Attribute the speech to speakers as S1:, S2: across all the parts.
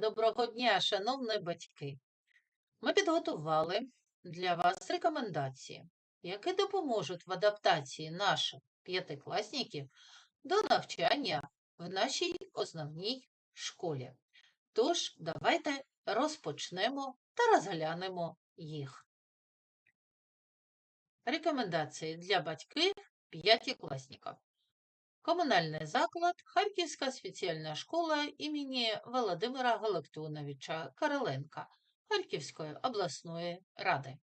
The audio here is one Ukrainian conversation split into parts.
S1: Доброго дня, шановні батьки. Ми підготували для вас рекомендації, які допоможуть в адаптації наших п'ятикласників до навчання в нашій основній школі. Тож, давайте розпочнемо та розглянемо їх. Рекомендації для батьків п'ятикласників. Комунальний заклад Харківська спеціальна школа імені Володимира Галактоновича Короленка Харківської обласної ради.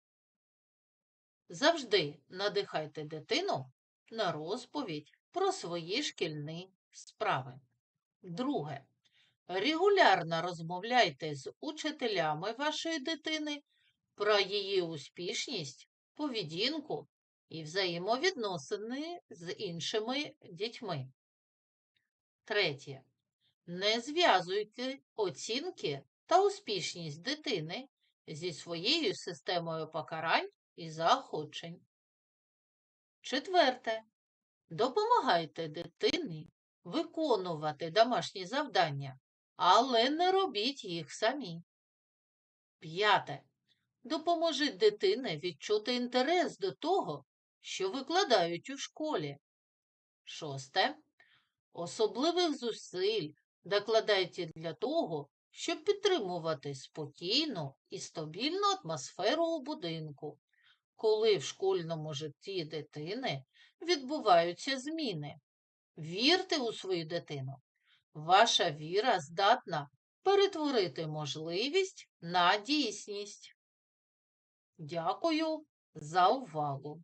S1: Завжди надихайте дитину на розповідь про свої шкільні справи. Друге. Регулярно розмовляйте з учителями вашої дитини про її успішність, поведінку і взаємовідносини з іншими дітьми. Третє. Не зв'язуйте оцінки та успішність дитини зі своєю системою покарань і заохочень. Четверте. Допомагайте дитині виконувати домашні завдання, але не робіть їх самі. П'яте. Допоможіть дитині відчути інтерес до того, що викладають у школі. Шосте. Особливих зусиль докладайте для того, щоб підтримувати спокійну і стабільну атмосферу у будинку, коли в школьному житті дитини відбуваються зміни. Вірте у свою дитину. Ваша віра здатна перетворити можливість на дійсність. Дякую за увагу!